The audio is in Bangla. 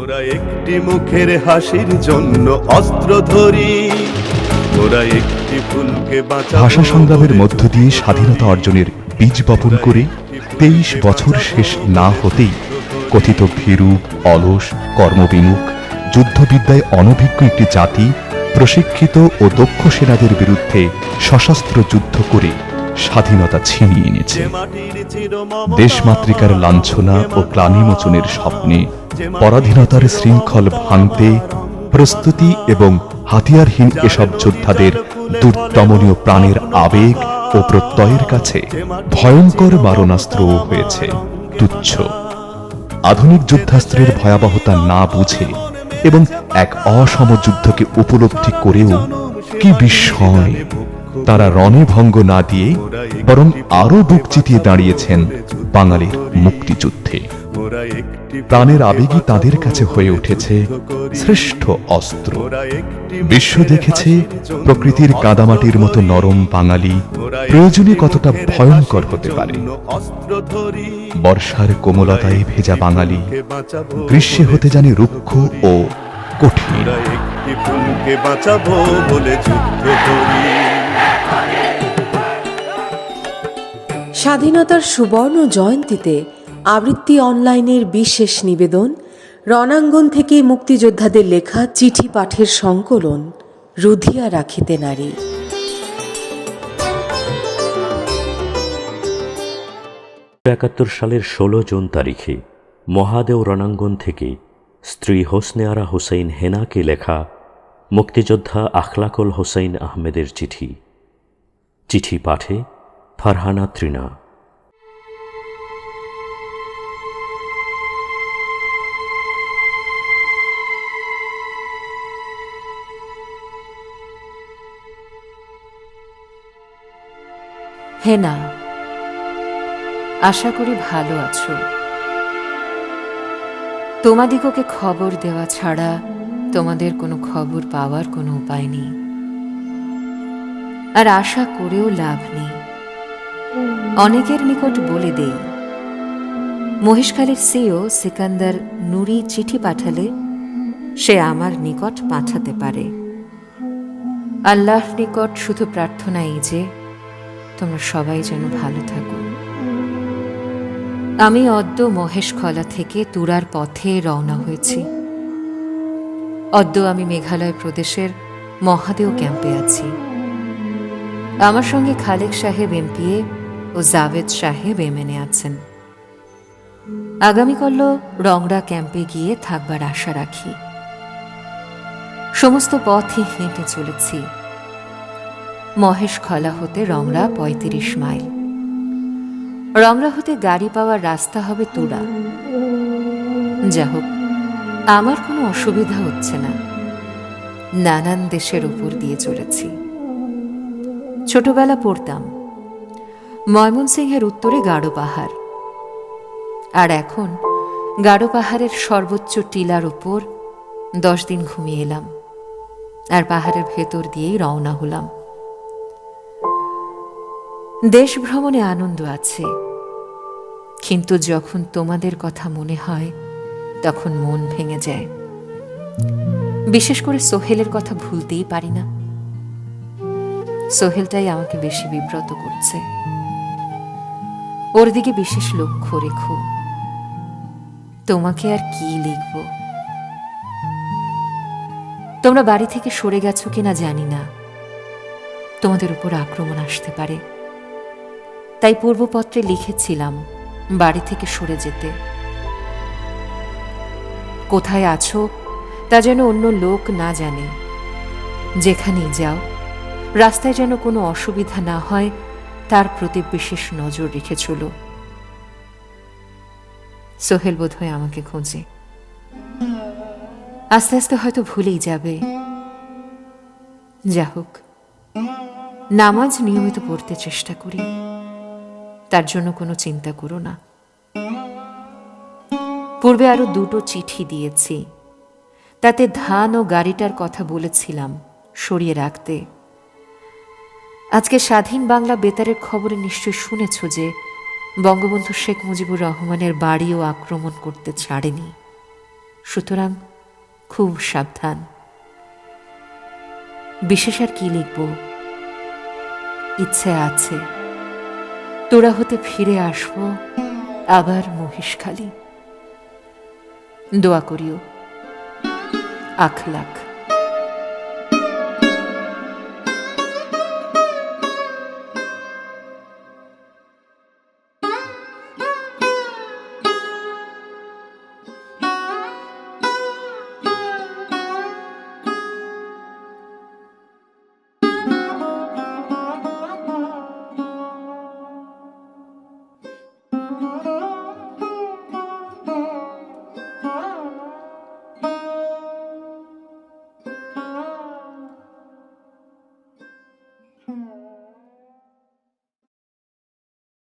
ওরা একটি মুখের হাসির জন্য অস্ত্র ধরি। ওরা একটি ফুলকে বাঁচা ভাষা সংগ্রামের মধ্য দিয়ে স্বাধীনতা অর্জনের বীজ বপন করে তেইশ বছর শেষ না হতেই কথিত ভীরু অলস কর্মবিমুখ যুদ্ধবিদ্যায় অনভিজ্ঞ একটি জাতি প্রশিক্ষিত ও দক্ষ সেনাদের বিরুদ্ধে সশস্ত্র যুদ্ধ করে স্বাধীনতা ছিনিয়ে এনেছে। দেশমাতৃকার লাঞ্ছনা ও গ্লানিমোচনের স্বপ্নে পরাধীনতার শৃঙ্খল ভাঙতে প্রস্তুতি এবং হাতিয়ারহীন এসব যোদ্ধাদের দুর্দমনীয় প্রাণের আবেগ ও প্রত্যয়ের কাছে ভয়ঙ্কর মারণাস্ত্র হয়েছে, তুচ্ছ। আধুনিক যুদ্ধাস্ত্রের ভয়াবহতা না বুঝে এবং এক অসম যুদ্ধকে উপলব্ধি করেও কি বিস্ময়। তারা রণে ভঙ্গ না দিয়ে বরং আরও বুক চিতিয়ে দাঁড়িয়েছেন বাঙালির মুক্তিযুদ্ধে। প্রাণের আবেগই তাদের কাছে হয়ে উঠেছে শ্রেষ্ঠ অস্ত্র। বিশ্ব দেখেছে প্রকৃতির কাদামাটির মতো নরম বাঙালি। প্রয়োজনে কতটা ভয়ঙ্কর হতে পারে। বর্ষার কোমলতায় ভেজা বাঙালি। গ্রীষ্মে হতে জানে রুক্ষ ও কঠিন। একটি ফুলকে বাঁচাবো বলে যুদ্ধ করি। স্বাধীনতার সুবর্ণ জয়ন্তীতে আবৃত্তি অনলাইনের বিশেষ নিবেদন, রণাঙ্গন থেকে মুক্তিযোদ্ধাদের লেখা চিঠি পাঠের সংকলন, রুধিয়া রাখিতে নারী। একাত্তর সালের ষোলো জুন তারিখে মহাদেও রণাঙ্গন থেকে স্ত্রী হোসনে আরা হোসেন হেনাকে লেখা মুক্তিযোদ্ধা আখলাকল হোসেন আহমেদের চিঠি। চিঠি পাঠে ফারহানা তৃণা হেনা আশা করি ভালো আছো। তোমাদিগকে খবর দেওয়া ছাড়া তোমাদের কোনো খবর পাওয়ার কোনো উপায় নেই। আর আশা করেও লাভ নেই। অনেকের নিকট বলে দেই, মহেশখালীর সিও সিকান্দার নুরি চিঠি পাঠালে সে আমার নিকট পাঠাতে পারে। আল্লাহর নিকট শুধু প্রার্থনা এই যে তোমরা সবাই যেন ভালো থাকো। আমি অদ্য মহেশখলা থেকে তুরার পথে রওনা হয়েছি। অদ্য আমি মেঘালয় প্রদেশের মহাদেও ক্যাম্পে আছি। আমার সঙ্গে খালেক সাহেব এমপিএ ও জাভেদ সাহেব এমএনএ আছেন। আগামীকাল রংরা ক্যাম্পে গিয়ে থাকবার আশা রাখি। সমস্ত পথই হেঁটে চলেছি। মহেশ খলা হতে রংরা পঁয়ত্রিশ মাইল। রংরা হতে গাড়ি পাওয়ার রাস্তা হবে তুরা। যা হোক আমার কোনো অসুবিধা হচ্ছে না। নানান দেশের উপর দিয়ে চলেছি ছোটবেলা পড়তাম। ময়মনসিংহের উত্তরে গাঢ় পাহাড়। আর এখন গাঢ় পাহাড়ের সর্বোচ্চ টিলার উপর দশ দিন ঘুমিয়ে এলাম। আর পাহাড়ের ভেতর দিয়েই রওনা হলাম। দেশ ভ্রমণে আনন্দ আছে। কিন্তু যখন তোমাদের কথা মনে হয়, তখন মন ভেঙে যায়। বিশেষ করে সোহেলের কথা ভুলতেই পারি না। সোহেলটাই আমাকে বেশি বিব্রত করছে। ওর দিকে বিশেষ লক্ষ্য রেখো। তোমাকে আর কি লিখব? তোমরা বাড়ি থেকে সরে গেছো কিনা জানি না। তোমাদের উপর আক্রমণ আসতে পারে। তাই পূর্বপত্রে লিখেছিলাম, বাড়ি থেকে সরে যেতে। কোথায় আছো, তা যেন অন্য লোক না জানে। যেখানেই যাও, রাস্তায় যেন কোনো অসুবিধা না হয়, তার প্রতি বিশেষ নজর রেখে চলো। সোহেল বোধহয় আমাকে খোঁজে। আস্তে আস্তে হয়তো ভুলেই যাবে। যা হোক নামাজ নিয়মিত পড়তে চেষ্টা করি। তার জন্য কোনো চিন্তা করো না। পূর্বে আরও দুটো চিঠি দিয়েছি। তাতে ধান ও গাড়িটার কথা বলেছিলাম সরিয়ে রাখতে। আজকে স্বাধীন বাংলা বেতারের খবরে নিশ্চয় শুনেছ যে বঙ্গবন্ধু শেখ মুজিবুর রহমানের বাড়িও আক্রমণ করতে ছাড়েনি। সুতরাং খুব সাবধান। বিশেষ আর কি লিখব? ইচ্ছে আছে। তোরা হতে ফিরে আসব আবার মহিষখালী দোয়া করিও। আখ লাখ